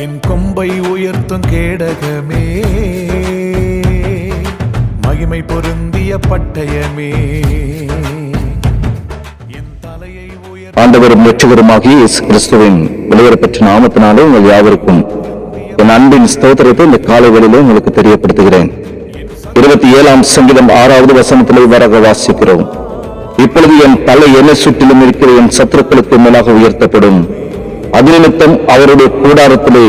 என் கொம்பை உயர்த்தும் கேடகமே. மகிமை பொருந்திய பட்டயமே. என் ஆண்டவரும் வெற்றிகரமாகிய இயேசு கிறிஸ்துவின் பெற்ற நாமத்தினாலே உங்கள் யாவருக்கும் என் அன்பின் ஸ்தோத்திரத்தை இந்த காலைகளிலே உங்களுக்கு தெரியப்படுத்துகிறேன். இருபத்தி ஏழாம் சங்கீதம் ஆறாவது வசனத்திலே வரக வாசிக்கிறோம். இப்பொழுது என் தலை என்ன சுற்றிலும் இருக்கிற என் சத்துருக்களுக்கு மேலாக உயர்த்தப்படும். அதிநிமித்தம் அவருடைய கூடாரத்திலே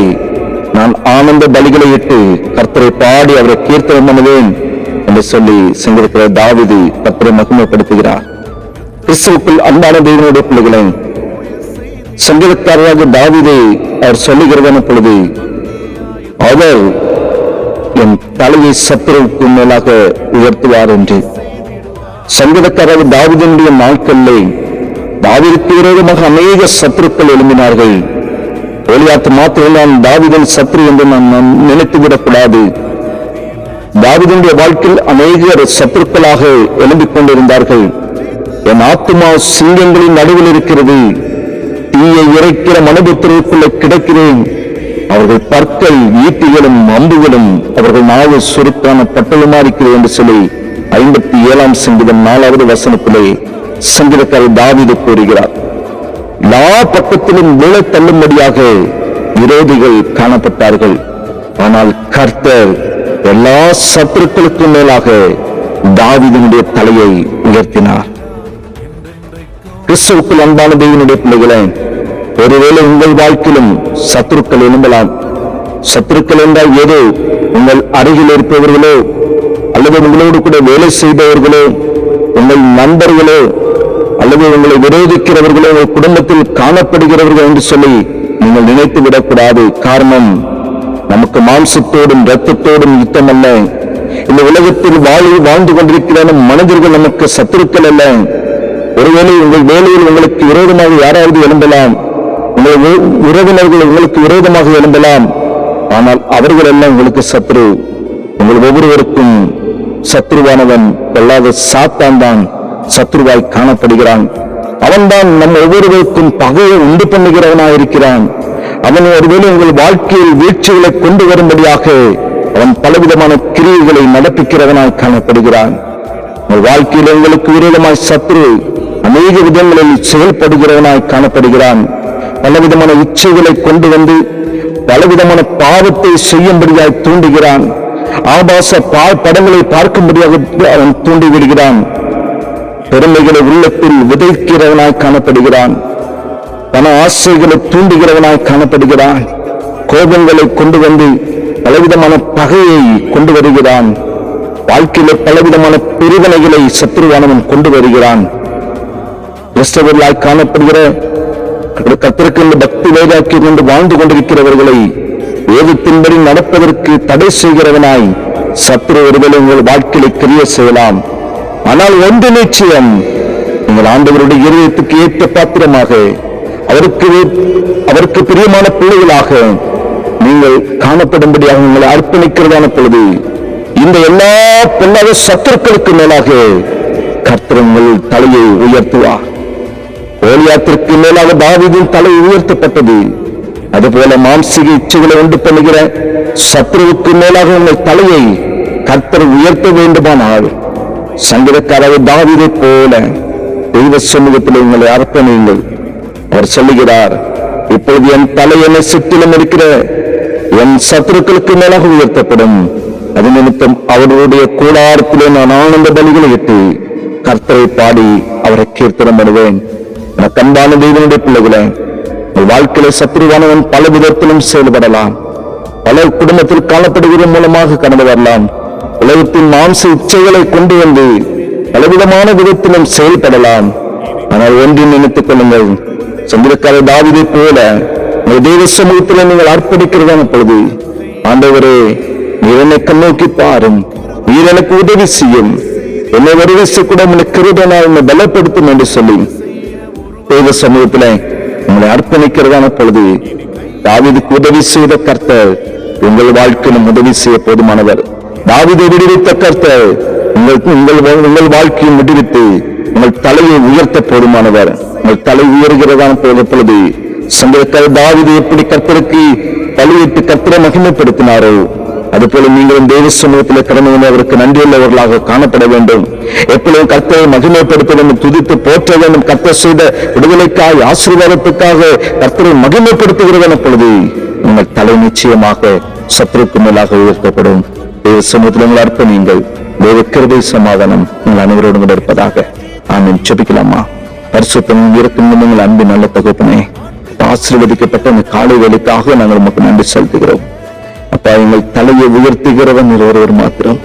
நான் ஆனந்த பலிகளை இட்டு கர்த்தரை பாடி அவரை கீர்த்தனம் பண்ணுவேன் என்று சொல்லி சென்றிருக்கிற தாவிதி கர்த்தரை மகிமைப்படுத்துகிறார். கிறிஸ்துவுக்குள் அன்பான தேவனுடைய பிள்ளைகளை சங்கீதக்காரராக தாவிதை அவர் சொல்லுகிறதான பொழுது அவர் என் தலையை சத்துருவுக்கு மேலாக உயர்த்துவார் என்று. சங்கீதக்காரர் தாவிதனுடைய நாட்களிலே தாவிற்கு விரோதமாக அநேக சத்துருக்கள் எழும்பினார்கள். ஒளியாத்து மாத்திரம் நான் தாவிதன் சத்ரு என்று நான் நினைத்துவிடக்கூடாது. நினைத்து தாவிதனுடைய வாழ்க்கையில் அநேகர் சத்துருக்களாக எழும்பிக் கொண்டிருந்தார்கள் என் ஆத்துமா சிங்கங்களின் நடுவில் இருக்கிறது. தீயை இறைக்கிற மனபுத்திரவுக்குள்ள கிடக்கிறேன். அவர்கள் பற்கள் ஈட்டிகளும் அம்புகளும் அவர்கள் நாவு சுருக்கான பட்டலுமா இருக்கிறது என்று சொல்லி ஐம்பத்தி ஏழாம் சங்கீதம் நாலாவது வசனத்திலே சங்கீதக்காரர் தாவிது கூறுகிறார் எல்லா பக்கத்திலும் விழ தள்ளும்படியாக விரோதிகள் காணப்பட்டார்கள். ஆனால் கர்த்தர் எல்லா சத்துருக்களுக்கும் மேலாக தாவிதனுடைய தலையை உயர்த்தினார். கிறிஸ்துவுக்குள் அன்பான தேவனுடைய பிள்ளைகளே ஒருவேளை உங்கள் வாழ்க்கையிலும் சத்துருக்கள் எழும்பலாம். சத்துருக்கள் என்றால் ஏதோ உங்கள் அருகில் இருப்பவர்களோ அல்லது உங்களோடு கூட வேலை செய்தவர்களோ உங்கள் நண்பர்களோ அல்லது உங்களை விரோதிக்கிறவர்களோ உங்கள் குடும்பத்தில் காணப்படுகிறவர்கள் என்று சொல்லி நீங்கள் நினைத்து விடக்கூடாது. காரணம் நமக்கு மாம்சத்தோடும் ரத்தத்தோடும் யுத்தம் அல்ல இந்த உலகத்தில் வாழி வாழ்ந்து கொண்டிருக்கிற மனிதர்கள் நமக்கு சத்துருக்கள் அல்ல. ஒருவேளை உங்கள் வேலையில் உங்களுக்கு விரோதமாக யாராவது எழும்பலாம். உங்கள் உ- உறவினர்கள் உங்களுக்கு விரோதமாக எழும்பலாம். ஆனால் அவர்கள் எல்லாம் உங்களுக்கு சத்ரு. உங்கள் ஒவ்வொருவருக்கும் சத்ருவானவன் அல்லாத சாத்தான் தான். சத்ருவாய் காணப்படுகிறான். அவன்தான் நம் ஒவ்வொருவருக்கும் பகையை உண்டு பண்ணுகிறவனாய் இருக்கிறான் அவன் ஒருவேளை உங்கள் வாழ்க்கையில் வீழ்ச்சிகளை கொண்டு வரும்படியாக அவன் பலவிதமான கிரியைகளை நடப்பிக்கிறவனாய் காணப்படுகிறான். உங்கள் வாழ்க்கையில் உங்களுக்கு விரோதமாய் சத்ரு அநேக விதங்களில் செயல்படுகிறவனாய் காணப்படுகிறான். பலவிதமான இச்சைகளை கொண்டு வந்து பலவிதமான பாவத்தை செய்யும்படியாய் தூண்டுகிறான். ஆபாச பா படங்களை பார்க்கும்படியாக அவன் தூண்டிவிடுகிறான். பெருமைகளை உள்ளத்தில் விதைக்கிறவனாய் காணப்படுகிறான். பண ஆசைகளை தூண்டுகிறவனாய் காணப்படுகிறான். கோபங்களை கொண்டு வந்து பலவிதமான பகையை கொண்டு வருகிறான். வாழ்க்கையில பலவிதமான பிரிவினைகளை சத்துருவானவன் கொண்டு வருகிறான். கிறிஸ்தவர்களாய் காணப்படுகிற கத்திருக்கின்ற பக்தி வேதாக்கி கொண்டு வாழ்ந்து கொண்டிருக்கிறவர்களை வேதத்தின்படி நடப்பதற்கு தடை செய்கிறவனாய் சத்துரு ஒருவேளை உங்கள் வாழ்க்கையை கிரிய செய்யலாம். ஆனால் ஒன்று நிச்சயம் நீங்கள் ஆண்டவருடைய இருதயத்துக்கு ஏற்ற பாத்திரமாக அவருக்கு அவருக்கு பிரியமான பிள்ளைகளாக நீங்கள் காணப்படும்படியாக உங்களை அர்ப்பணிக்கிறதான பொழுது இந்த எல்லா பொல்லாத சத்துருக்களுக்கு மேலாக கர்த்தர் உங்கள் தலையை உயர்த்துவார். கோலியாத்திற்கு மேலாக தாவிதின் தலை உயர்த்தப்பட்டது. அதுபோல மாம்சிக இச்சைகளை உண்டு பண்ணுகிற சத்ருவுக்கு மேலாக உங்கள் தலையை கர்த்தர் உயர்த்த வேண்டுமானால் சங்கீதக்காரர் தாவிதை போல தெய்வ சமூகத்தில் உங்களை அர்ப்பணியுங்கள். அவர் சொல்லுகிறார் இப்பொழுது என் தலை என்னை சுற்றிலும் இருக்கிற என் சத்துருக்களுக்கு மேலாக உயர்த்தப்படும். அது நிமித்தம் அவர்களுடைய கூடாரத்திலே நான் ஆனந்த பலிகளை இட்டு கர்த்தரை பாடி அவரை கீர்த்தனம் பண்ணுவேன். எனக்கு அன்பான தெய்வனுடைய பிள்ளைகளே உங்கள் வாழ்க்கையில சத்ருவானவன் பல விதத்திலும் செயல்படலாம். பல குடும்பத்தில் காணப்படுகிற மூலமாக கடந்து வரலாம். உலகத்தின் மாம்ச இச்சைகளை கொண்டு வந்து பலவிதமான விதத்திலும் செயல்படலாம். ஆனால் ஒன்றை நினைத்துக் கொள்ளுங்கள். சந்திரக்கார தாவிதை போல உங்கள் தெய்வ சமூகத்தில் நீங்கள் அர்ப்பணிக்கிறதான பொழுது ஆண்டவரே நீர் என்னை கண்ணோக்கி பாரும். நீர் எனக்கு உதவி செய்யும். என்னை வருவச கூட உங்களை கிருபனால் என்னை பலப்படுத்தும் என்று சொல்லி. தெய்வ சமூகத்தில் உங்களை அர்ப்பணிக்கிறதான பொழுது தாவிதுக்கு உதவி செய்த கர்த்தர் உங்கள் வாழ்க்கையிலும் உதவி செய்ய போதுமானவர். தாவிதை விடுவித்த கர்த்தர் உங்களுக்கு உங்கள் உங்கள் வாழ்க்கையை விடுவித்து உங்கள் தலையை உயர்த்த போதுமானவர். உங்கள் தலை உயர்கிறதான பொழுது பொழுது தாவிது எப்படி கர்த்தருக்கு பலியிட்டு கர்த்தரை மகிமைப்படுத்தினாரோ அதுபோல நீங்களும் தேவ சமூகத்தில் கடந்து அவருக்கு நன்றியுள்ளவர்களாக காணப்பட வேண்டும். எப்பொழுதும் கர்த்தரை மகிமைப்படுத்த வேண்டும் துதித்து போற்ற வேண்டும். கர்த்தர் செய்த விடுதலைக்காய் ஆசீர்வாதத்துக்காக கர்த்தரை மகிமைப்படுத்துகிறவன் பொழுது உங்கள் தலை நிச்சயமாக சத்துருக்கு மேலாக உயர்த்தப்படும். சமூகத்தில் உங்கள் அர்ப்பணிங்கள் தேவ கிருபை சமாதானம் உங்கள் அனைவரோடு கூட இருப்பதாக. ஆமீன். செபிக்கலாமா பரிசுத்தமும் இருக்கும் உங்கள் அன்பு நல்ல தகுப்பனே ஆசீர்வதிக்கப்பட்ட அந்த காலை வேலைக்காக நாங்கள் உமக்கு நன்றி செலுத்துகிறோம். அப்பா எங்கள் தலையை உயர்த்துகிறவன் நீர் ஒருவர் மாத்திரம்.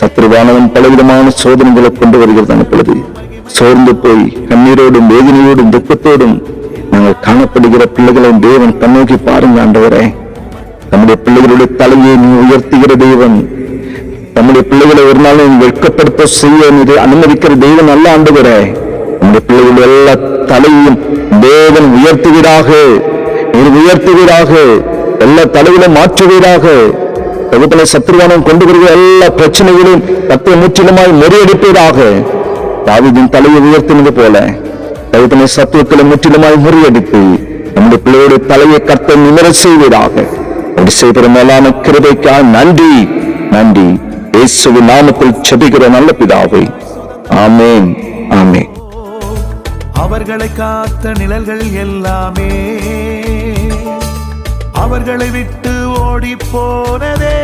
சத்ருவானவன் பலவிதமான சோதனைகளை கொண்டு வருகிறது பொழுது. சோர்ந்து போய் கண்ணீரோடும் வேதனையோடும் துக்கத்தோடும் நாங்கள் காணப்படுகிற பிள்ளைகளை தேவன் கண்ணோக்கி பாருங்க ஆண்டவரே. நம்முடைய பிள்ளைகளுடைய தலையை நீ உயர்த்துகிற தேவன் நம்முடைய பிள்ளைகளை ஒரு நாள் வெட்கப்படுத்த செய்ய அனுமதிக்கிற தெய்வம் நல்ல ஆண்டவரே. நம்முடைய பிள்ளைகள் எல்லா தலையும் தேவன் உயர்த்துவீராக. நீர் உயர்த்துவீராக. எல்லா தலையிலும் மாற்றுவீராக. தகுப்பனை சத்ருவானம் கொண்டு வருகிற எல்லா பிரச்சனைகளையும் கத்தை முற்றிலுமாய் முறியடிப்பீராக. தாவிதின் தலையை உயர்த்தினது போல தகுப்பனை சத்துவத்தில் முற்றிலுமாய் முறியடித்து நம்முடைய பிள்ளையோட தலையை கர்த்த நிமிர செய்வீராக. அப்படி செய்கிற மேலான கிருபைக்கா நன்றி. நன்றி. இயேசுவின் நாமத்தில் செபிக்கிற நல்ல பிதாவை. ஆமேன் ஆமென். அவர்களை காத்த நிழல்கள் எல்லாமே. அவர்களை விட்டு ஓடி போனதே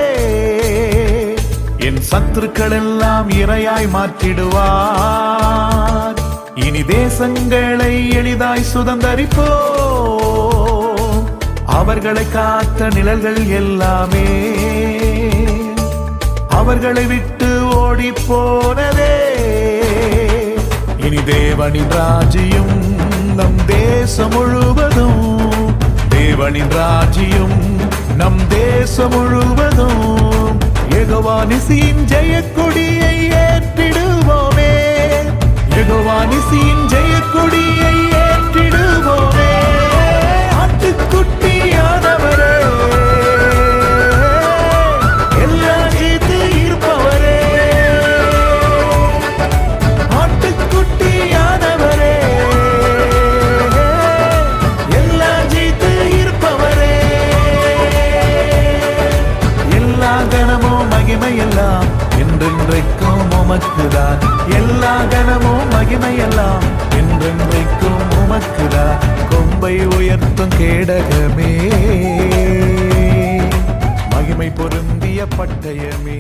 என் சத்துருக்கள் எல்லாம் இரையாய் மாற்றிடுவார். இனி தேசங்களை எளிதாய் சுதந்தரிப்போ அவர்களை காத்த நிழல்கள் எல்லாமே. அவர்களை விட்டு ஓடி போனதே இனி தேவனின் ராஜ்யம் நம் தேசம் முழுவதும். தேவனின் ராஜ்யம் நம் தேசம் முழுவதும். எகவானிசின் ஜெயக்கொடி என்றென்றைக்கும் உமக்குதான் எல்லா கனமும் மகிமையெல்லாம் என்றென்றைக்கும் உமக்குதான் கொம்பை உயர்த்தும் கேடகமே. மகிமை பொருந்திய பட்டயமே.